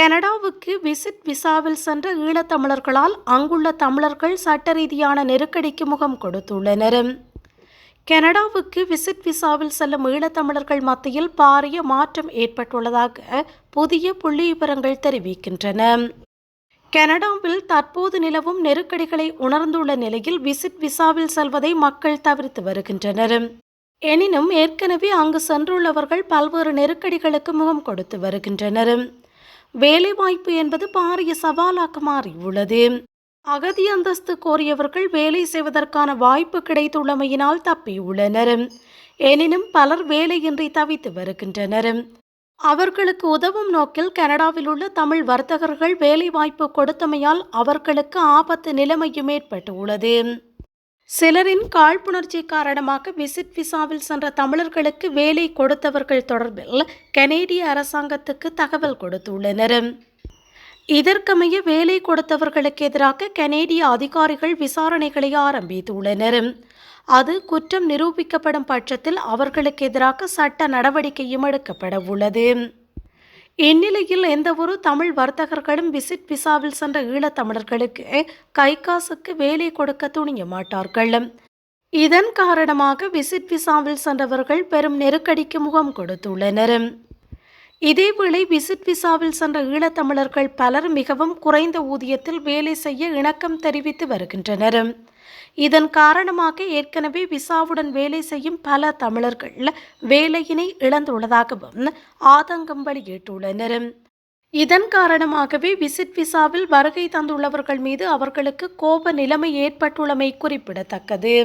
கனடாவுக்கு விசிட் விசாவில் சென்ற ஈழத்தமிழர்களால் அங்குள்ள தமிழர்கள் சட்ட ரீதியான நெருக்கடிக்கு முகம் கொடுத்துள்ளனர். கனடாவுக்கு விசிட் விசாவில் செல்லும் ஈழத்தமிழர்கள் மத்தியில் பாரிய மாற்றம் ஏற்பட்டுள்ளதாக புதிய புள்ளி விவரங்கள் தெரிவிக்கின்றன. கனடாவில் தற்போது நிலவும் நெருக்கடிகளை உணர்ந்துள்ள நிலையில் விசிட் விசாவில் செல்வதை மக்கள் தவிர்த்து வருகின்றனர். எனினும் ஏற்கனவே அங்கு சென்றுள்ளவர்கள் பல்வேறு நெருக்கடிகளுக்கு முகம் கொடுத்து வருகின்றனர். வேலைவாய்ப்பு என்பது பாரிய சவாலாக மாறியுள்ளது. அகதி அந்தஸ்து கோரியவர்கள் வேலை செய்வதற்கான வாய்ப்பு கிடைத்துள்ளமையினால் தப்பியுள்ளனர். எனினும் பலர் வேலையின்றி தவித்து வருகின்றனர். அவர்களுக்கு உதவும் நோக்கில் கனடாவில் உள்ள தமிழ் வர்த்தகர்கள் வேலைவாய்ப்பு கொடுத்தமையால் அவர்களுக்கு ஆபத்து நிலைமையும் ஏற்பட்டுள்ளது. சிலரின் காழ்ப்புணர்ச்சி காரணமாக விசிட் விசாவில் சென்ற தமிழர்களுக்கு வேலை கொடுத்தவர்கள் தொடர்பில் கனேடிய அரசாங்கத்துக்கு தகவல் கொடுத்துள்ளனர். இதற்கமைய வேலை கொடுத்தவர்களுக்கு எதிராக கனேடிய அதிகாரிகள் விசாரணைகளை ஆரம்பித்துள்ளனர். அது குற்றம் நிரூபிக்கப்படும் பட்சத்தில் அவர்களுக்கு எதிராக சட்ட நடவடிக்கையும் எடுக்கப்பட உள்ளது இந்நிலையில் எந்தவொரு தமிழ் வர்த்தகர்களும் விசிட் விசாவில் சென்ற ஈழத்தமிழர்களுக்கு கை காசுக்கு வேலை கொடுக்க துணிய மாட்டார்கள். இதன் காரணமாக விசிட் விசாவில் சென்றவர்கள் பெரும் நெருக்கடிக்கு முகம் கொடுத்துள்ளனர். இதேவேளை விசிட் விசாவில் சென்ற ஈழத்தமிழர்கள் பலர் மிகவும் குறைந்த ஊதியத்தில் வேலை செய்ய இணக்கம் தெரிவித்து வருகின்றனர். இதன் காரணமாக ஏற்கனவே விசாவுடன் வேலை செய்யும் பல தமிழர்கள் வேலையினை இழந்துள்ளதாகவும் ஆதங்கம் வெளியிட்டுள்ளனர். இதன் காரணமாகவே விசிட் விசாவில் வருகை தந்துள்ளவர்கள் மீது அவர்களுக்கு கோப நிலைமை ஏற்பட்டுள்ளமை குறிப்பிடத்தக்கது.